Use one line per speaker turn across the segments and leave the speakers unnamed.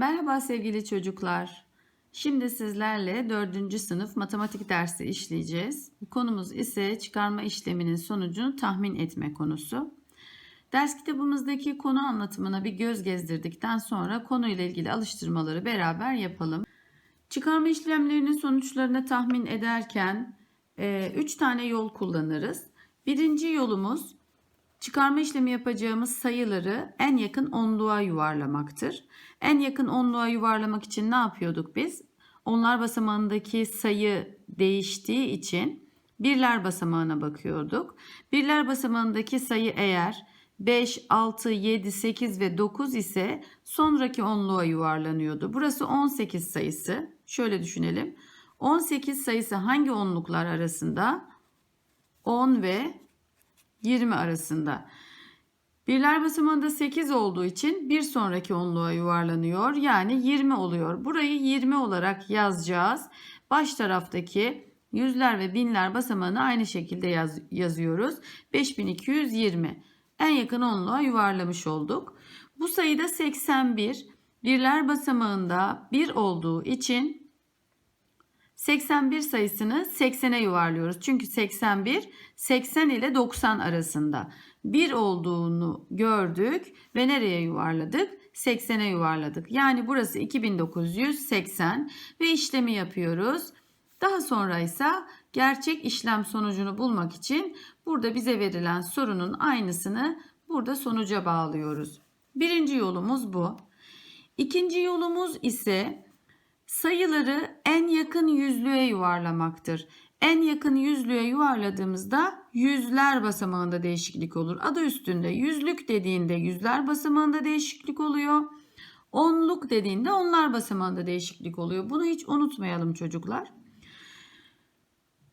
Merhaba sevgili çocuklar. Şimdi sizlerle 4. sınıf matematik dersi işleyeceğiz. Konumuz ise çıkarma işleminin sonucunu tahmin etme konusu. Ders kitabımızdaki konu anlatımına bir göz gezdirdikten sonra konuyla ilgili alıştırmaları beraber yapalım. Çıkarma işlemlerinin sonuçlarını tahmin ederken 3 tane yol kullanırız. Birinci yolumuz Çıkarma işlemi yapacağımız sayıları en yakın onluğa yuvarlamaktır. En yakın onluğa yuvarlamak için ne yapıyorduk biz? Onlar basamağındaki sayı değiştiği için birler basamağına bakıyorduk. Birler basamağındaki sayı eğer 5, 6, 7, 8 ve 9 ise sonraki onluğa yuvarlanıyordu. Burası 18 sayısı. Şöyle düşünelim. 18 sayısı hangi onluklar arasında? 10 ve 20 arasında. Birler basamağında 8 olduğu için bir sonraki onluğa yuvarlanıyor. Yani 20 oluyor. Burayı 20 olarak yazacağız. Baş taraftaki yüzler ve binler basamağını aynı şekilde yaz, yazıyoruz. 5220. En yakın onluğa yuvarlamış olduk. Bu sayıda 81. Birler basamağında 1 olduğu için 81 sayısını 80'e yuvarlıyoruz. Çünkü 81 80 ile 90 arasında. 1 olduğunu gördük ve nereye yuvarladık? 80'e yuvarladık. Yani burası 2980 ve işlemi yapıyoruz. Daha sonra ise gerçek işlem sonucunu bulmak için burada bize verilen sorunun aynısını burada sonuca bağlıyoruz. Birinci yolumuz bu. İkinci yolumuz ise sayıları en yakın yüzlüğe yuvarlamaktır. En yakın yüzlüğe yuvarladığımızda yüzler basamağında değişiklik olur. Adı üstünde yüzlük dediğinde yüzler basamağında değişiklik oluyor. Onluk dediğinde onlar basamağında değişiklik oluyor. Bunu hiç unutmayalım çocuklar.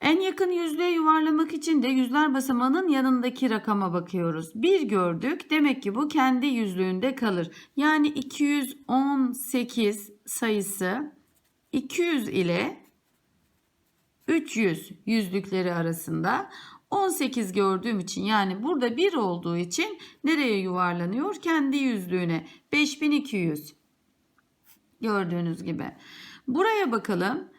En yakın yüzlüğe yuvarlamak için de yüzler basamağının yanındaki rakama bakıyoruz. Bir gördük. Demek ki bu kendi yüzlüğünde kalır. Yani 218 sayısı 200 ile 300 yüzlükleri arasında 18 gördüğüm için yani burada 1 olduğu için nereye yuvarlanıyor? Kendi yüzlüğüne 5200 gördüğünüz gibi. Buraya bakalım.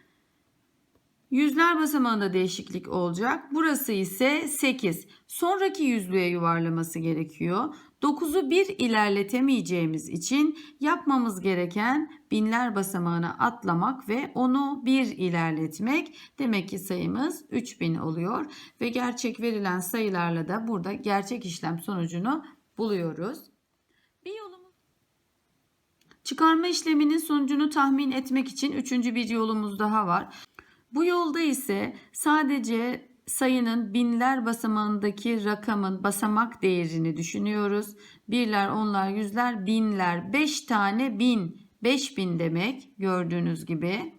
Yüzler basamağında değişiklik olacak. Burası ise 8. Sonraki yüzlüğe yuvarlaması gerekiyor. 9'u 1 ilerletemeyeceğimiz için yapmamız gereken binler basamağına atlamak ve onu 1 ilerletmek. Demek ki sayımız 3000 oluyor ve gerçek verilen sayılarla da burada gerçek işlem sonucunu buluyoruz. Bir yolumuz Çıkarma işleminin sonucunu tahmin etmek için üçüncü bir yolumuz daha var. Bu yolda ise sadece sayının binler basamağındaki rakamın basamak değerini düşünüyoruz. Birler, onlar, yüzler, binler. 5 tane bin, 5000 demek gördüğünüz gibi.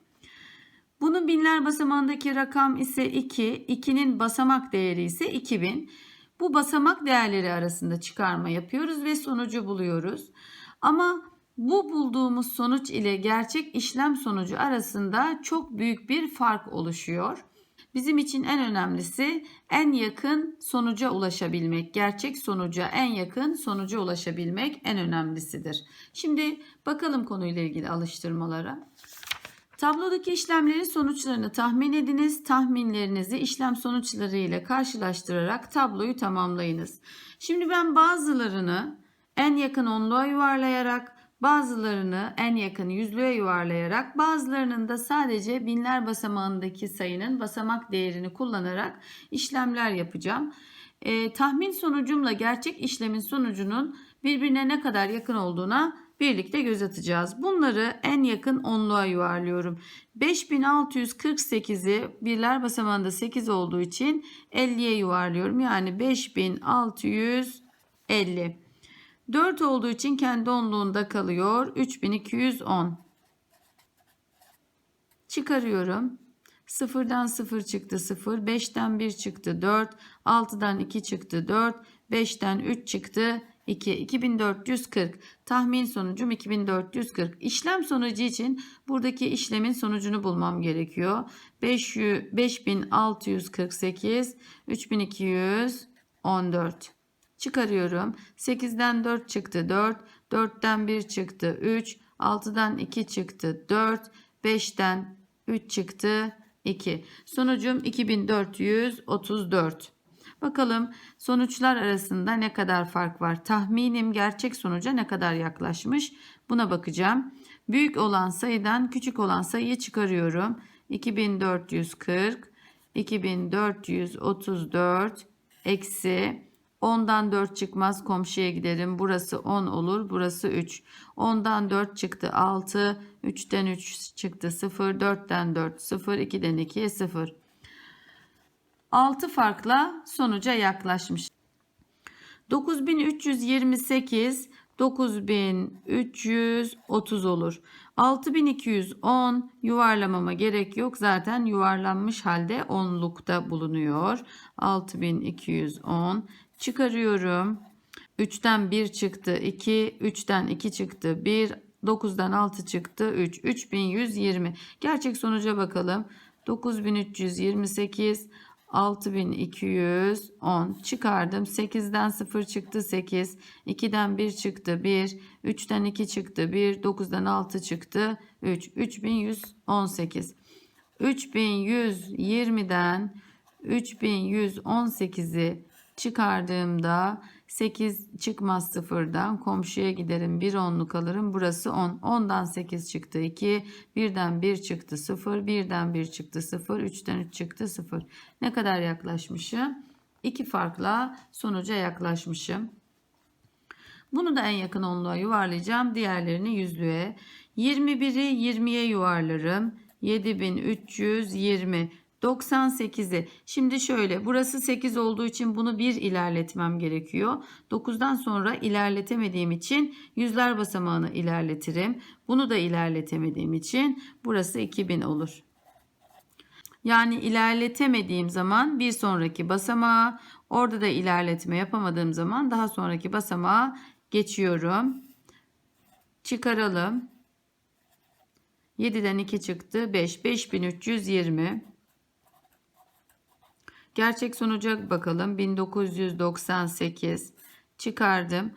Bunun binler basamağındaki rakam ise 2. 2'nin basamak değeri ise 2000. Bu basamak değerleri arasında çıkarma yapıyoruz ve sonucu buluyoruz. Ama bu bulduğumuz sonuç ile gerçek işlem sonucu arasında çok büyük bir fark oluşuyor. Bizim için en önemlisi en yakın sonuca ulaşabilmek. Gerçek sonuca en yakın sonuca ulaşabilmek en önemlisidir. Şimdi bakalım konuyla ilgili alıştırmalara. Tablodaki işlemlerin sonuçlarını tahmin ediniz. Tahminlerinizi işlem sonuçları ile karşılaştırarak tabloyu tamamlayınız. Şimdi ben bazılarını en yakın onluğa yuvarlayarak Bazılarını en yakın yüzlüğe yuvarlayarak bazılarının da sadece binler basamağındaki sayının basamak değerini kullanarak işlemler yapacağım. E, tahmin sonucumla gerçek işlemin sonucunun birbirine ne kadar yakın olduğuna birlikte göz atacağız. Bunları en yakın onluğa yuvarlıyorum. 5648'i birler basamağında 8 olduğu için 50'ye yuvarlıyorum. Yani 5650. 4 olduğu için kendi onluğunda kalıyor. 3210. Çıkarıyorum. 0'dan 0 çıktı 0. 5'ten 1 çıktı 4. 6'dan 2 çıktı 4. 5'ten 3 çıktı 2. 2440. Tahmin sonucum 2440. İşlem sonucu için buradaki işlemin sonucunu bulmam gerekiyor. 500, 5648 3214. Çıkarıyorum. 8'den 4 çıktı 4. 4'ten 1 çıktı 3. 6'dan 2 çıktı 4. 5'ten 3 çıktı 2. Sonucum 2434. Bakalım sonuçlar arasında ne kadar fark var? Tahminim gerçek sonuca ne kadar yaklaşmış? Buna bakacağım. Büyük olan sayıdan küçük olan sayıyı çıkarıyorum. 2440 2434 eksi 10'dan 4 çıkmaz komşuya giderim. Burası 10 olur. Burası 3. 10'dan 4 çıktı 6. 3'ten 3 çıktı 0. 4'ten 4 0. 2'den 2 0. 6 farkla sonuca yaklaşmış. 9328 9330 olur. 6210 yuvarlamama gerek yok. Zaten yuvarlanmış halde onlukta bulunuyor. 6210 çıkarıyorum. 3'ten 1 çıktı 2, 3'ten 2 çıktı 1, 9'dan 6 çıktı 3, 3120. Gerçek sonuca bakalım. 9328 6210 çıkardım. 8'den 0 çıktı 8. 2'den 1 çıktı 1. 3'ten 2 çıktı 1. 9'dan 6 çıktı 3. 3118. 3120'den 3118'i çıkardığımda 8 çıkmaz sıfırdan komşuya giderim bir onluk alırım burası 10 10'dan 8 çıktı 2 birden 1 çıktı 0 birden 1 çıktı 0 3'ten 3 çıktı 0 ne kadar yaklaşmışım? 2 farkla sonuca yaklaşmışım. Bunu da en yakın onluğa yuvarlayacağım diğerlerini yüzlüğe. 21'i 20'ye yuvarlarım. 7320 98'i. Şimdi şöyle burası 8 olduğu için bunu 1 ilerletmem gerekiyor. 9'dan sonra ilerletemediğim için yüzler basamağını ilerletirim. Bunu da ilerletemediğim için burası 2000 olur. Yani ilerletemediğim zaman bir sonraki basamağa, orada da ilerletme yapamadığım zaman daha sonraki basamağa geçiyorum. Çıkaralım. 7'den 2 çıktı. 5. 5320. Gerçek sonuca bakalım. 1998 çıkardım.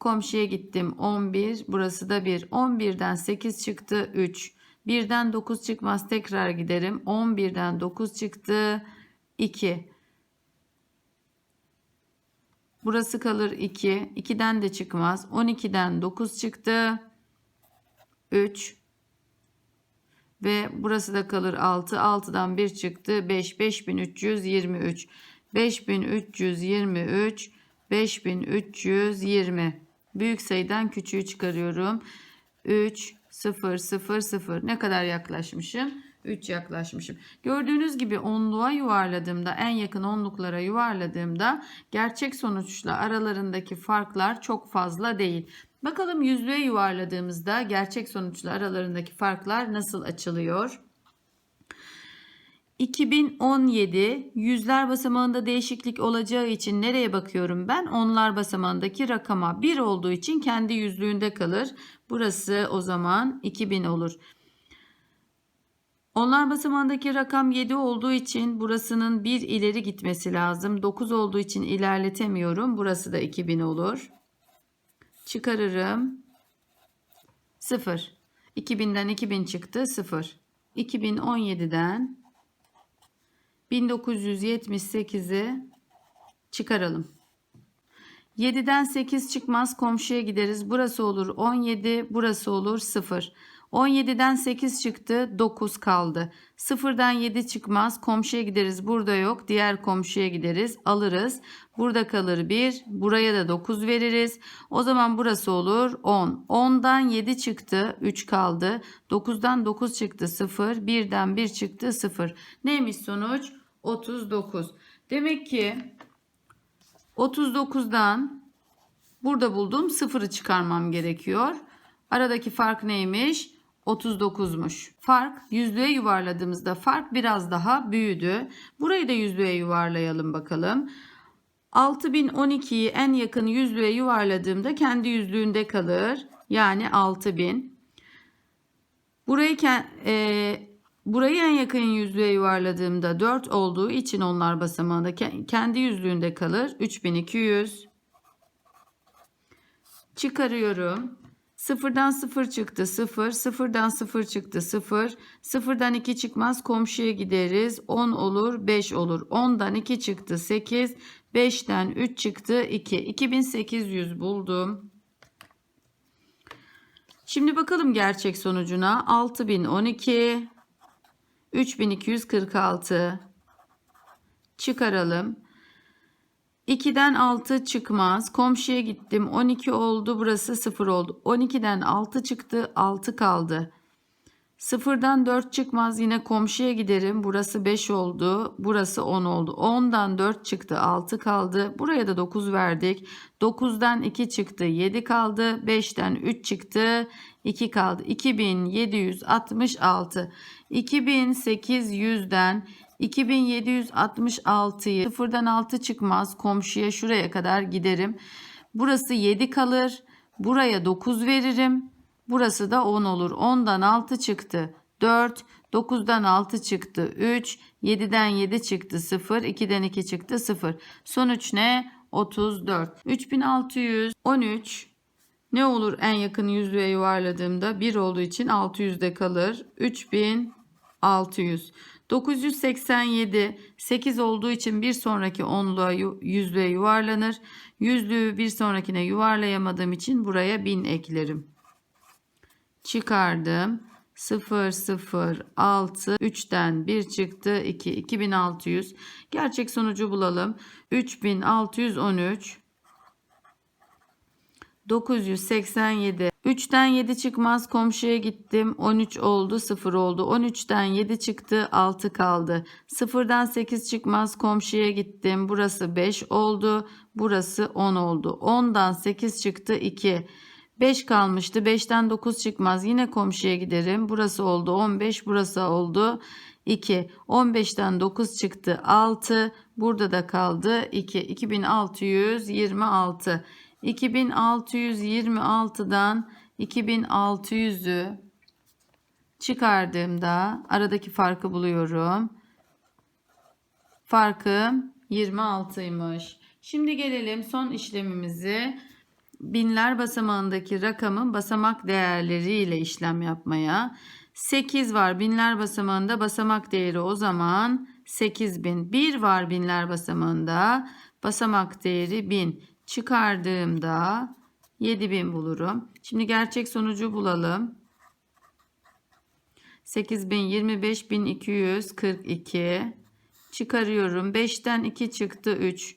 Komşuya gittim 11. Burası da 1. 11'den 8 çıktı 3. 1'den 9 çıkmaz tekrar giderim. 11'den 9 çıktı 2. Burası kalır 2. 2'den de çıkmaz. 12'den 9 çıktı. 3. Ve burası da kalır 6. 6'dan 1 çıktı. 5. 5323. 5323. 5320. Büyük sayıdan küçüğü çıkarıyorum. 3, 0, 0, 0. Ne kadar yaklaşmışım? 3 yaklaşmışım. Gördüğünüz gibi onluğa yuvarladığımda en yakın onluklara yuvarladığımda gerçek sonuçla aralarındaki farklar çok fazla değil. Bakalım yüzlüğe yuvarladığımızda gerçek sonuçla aralarındaki farklar nasıl açılıyor? 2017 yüzler basamağında değişiklik olacağı için nereye bakıyorum ben? Onlar basamağındaki rakama 1 olduğu için kendi yüzlüğünde kalır. Burası o zaman 2000 olur. Onlar basamağındaki rakam 7 olduğu için burasının bir ileri gitmesi lazım. 9 olduğu için ilerletemiyorum. Burası da 2000 olur. Çıkarırım. 0. 2000'den 2000 çıktı 0. 2017'den 1978'i çıkaralım. 7'den 8 çıkmaz komşuya gideriz. Burası olur 17, burası olur 0. 17'den 8 çıktı 9 kaldı. 0'dan 7 çıkmaz komşuya gideriz burada yok diğer komşuya gideriz alırız. Burada kalır 1 buraya da 9 veririz. O zaman burası olur 10. 10'dan 7 çıktı 3 kaldı. 9'dan 9 çıktı 0. 1'den 1 çıktı 0. Neymiş sonuç? 39. Demek ki 39'dan burada bulduğum 0'ı çıkarmam gerekiyor. Aradaki fark neymiş? 39'muş. Fark yüzlüğe yuvarladığımızda fark biraz daha büyüdü. Burayı da yüzlüğe yuvarlayalım bakalım. 6012'yi en yakın yüzlüğe yuvarladığımda kendi yüzlüğünde kalır. Yani 6000. Burayı e, burayı en yakın yüzlüğe yuvarladığımda 4 olduğu için onlar basamağında kendi yüzlüğünde kalır. 3200. Çıkarıyorum. Sıfırdan sıfır çıktı sıfır. Sıfırdan sıfır çıktı sıfır. Sıfırdan iki çıkmaz komşuya gideriz. 10 olur 5 olur. 10'dan 2 çıktı 8. 5'ten 3 çıktı 2. 2800 buldum. Şimdi bakalım gerçek sonucuna. 6012 3246 çıkaralım. 2'den 6 çıkmaz. Komşuya gittim. 12 oldu. Burası 0 oldu. 12'den 6 çıktı. 6 kaldı. 0'dan 4 çıkmaz. Yine komşuya giderim. Burası 5 oldu. Burası 10 oldu. 10'dan 4 çıktı. 6 kaldı. Buraya da 9 verdik. 9'dan 2 çıktı. 7 kaldı. 5'ten 3 çıktı. 2 kaldı. 2766. 2800'den 2766'yı sıfırdan 6 çıkmaz komşuya şuraya kadar giderim. Burası 7 kalır. Buraya 9 veririm. Burası da 10 olur. 10'dan 6 çıktı. 4. 9'dan 6 çıktı. 3. 7'den 7 çıktı. 0. 2'den 2 çıktı. 0. Sonuç ne? 34. 3613 ne olur en yakın yüzlüğe yuvarladığımda 1 olduğu için 600'de kalır. 3600. 987 8 olduğu için bir sonraki onluğa yüzlüğe yuvarlanır. Yüzlüğü bir sonrakine yuvarlayamadığım için buraya 1000 eklerim. Çıkardım. 0 0 6 3'ten 1 çıktı 2 2600 gerçek sonucu bulalım 3613 987 3'ten 7 çıkmaz komşuya gittim. 13 oldu 0 oldu. 13'ten 7 çıktı 6 kaldı. 0'dan 8 çıkmaz komşuya gittim. Burası 5 oldu burası 10 oldu. 10'dan 8 çıktı 2 5 kalmıştı 5'ten 9 çıkmaz. Yine komşuya giderim. Burası oldu 15 burası oldu 2 15'ten 9 çıktı 6 burada da kaldı 2 2626 2626'dan 2600'ü çıkardığımda aradaki farkı buluyorum. Farkım 26'ymış. Şimdi gelelim son işlemimizi binler basamağındaki rakamın basamak değerleriyle işlem yapmaya. 8 var binler basamağında basamak değeri o zaman 8000. 1 var binler basamağında basamak değeri 1000 çıkardığımda 7000 bulurum. Şimdi gerçek sonucu bulalım. 8000 25242 çıkarıyorum. 5'ten 2 çıktı 3.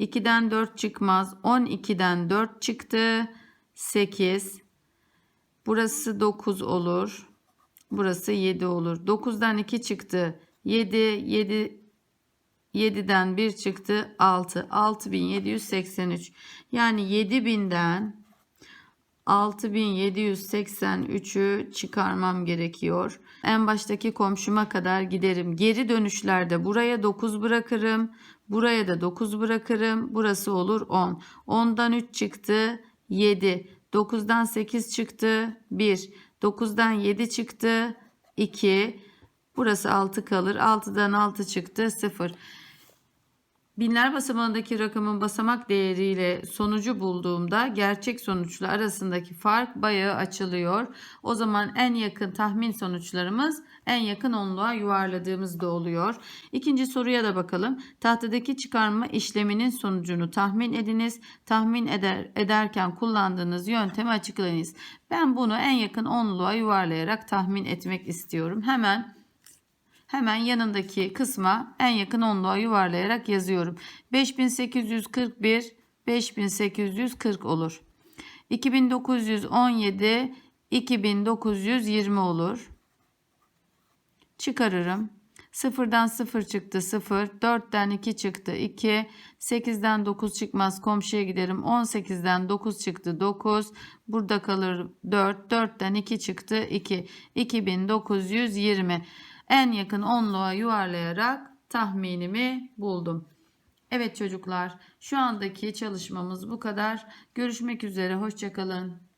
2'den 4 çıkmaz. 12'den 4 çıktı. 8. Burası 9 olur. Burası 7 olur. 9'dan 2 çıktı. 7 7 7'den 1 çıktı 6. 6783. Yani 7000'den 6783'ü çıkarmam gerekiyor. En baştaki komşuma kadar giderim. Geri dönüşlerde buraya 9 bırakırım. Buraya da 9 bırakırım. Burası olur 10. 10'dan 3 çıktı 7. 9'dan 8 çıktı 1. 9'dan 7 çıktı 2. Burası 6 kalır. 6'dan 6 çıktı 0. Binler basamağındaki rakamın basamak değeriyle sonucu bulduğumda gerçek sonuçla arasındaki fark bayağı açılıyor. O zaman en yakın tahmin sonuçlarımız en yakın onluğa yuvarladığımızda oluyor. İkinci soruya da bakalım. Tahtadaki çıkarma işleminin sonucunu tahmin ediniz. Tahmin eder, ederken kullandığınız yöntemi açıklayınız. Ben bunu en yakın onluğa yuvarlayarak tahmin etmek istiyorum. Hemen Hemen yanındaki kısma en yakın onluğa yuvarlayarak yazıyorum. 5841 5840 olur. 2917 2920 olur. Çıkarırım. 0'dan 0 çıktı 0. 4'ten 2 çıktı 2. 8'den 9 çıkmaz komşuya giderim. 18'den 9 çıktı 9. Burada kalır 4. 4'ten 2 çıktı 2. 2920 en yakın onluğa yuvarlayarak tahminimi buldum. Evet çocuklar şu andaki çalışmamız bu kadar. Görüşmek üzere hoşçakalın.